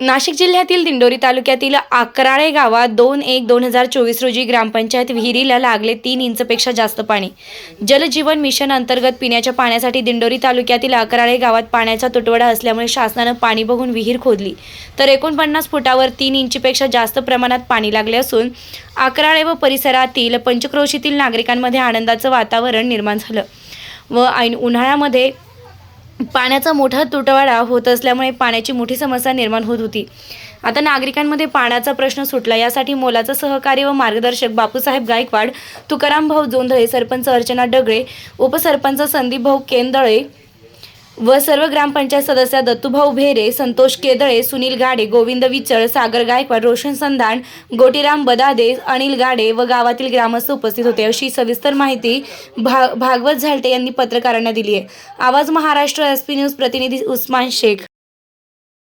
नाशिक जिल्ह्यातील दिंडोरी तालुक्यातील अकराळे गावात दोन एक दोन हजार चोवीस रोजी ग्रामपंचायत विहिरीला लागले तीन इंचपेक्षा जास्त पाणी. जलजीवन मिशन अंतर्गत पिण्याच्या पाण्यासाठी दिंडोरी तालुक्यातील अकराळे गावात पाण्याचा तुटवडा असल्यामुळे शासनानं पाणी बघून विहीर खोदली. तर एकोणपन्नास फुटावर तीन इंचीपेक्षा जास्त प्रमाणात पाणी लागले असून अकराळे व परिसरातील पंचक्रोशीतील नागरिकांमध्ये आनंदाचं वातावरण निर्माण झालं. व ऐन उन्हाळ्यामध्ये पाण्याचा मोठा तुटवडा होत असल्यामुळे पाण्याची मोठी समस्या निर्माण होत होती. आता नागरिकांमध्ये पाण्याचा प्रश्न सुटला. यासाठी मोलाचं सहकार्य व मार्गदर्शक बापूसाहेब गायकवाड तुकाराम भाऊ जोंधळे सरपंच अर्चना डगळे उपसरपंच संदीप भाऊ केंदळे व सर्व ग्रामपंचायत सदस्य दत्तूभाऊ भेरे संतोष केदळे सुनील गाडे गोविंद विचळ सागर गायकवाड रोशन संधान गोटीराम बदादे अनिल गाडे व गावातील ग्रामस्थ उपस्थित होते. अशी सविस्तर माहिती भा भागवत झालटे यांनी पत्रकारांना दिली आहे. आवाज महाराष्ट्र एस पी न्यूज प्रतिनिधी उस्मान शेख.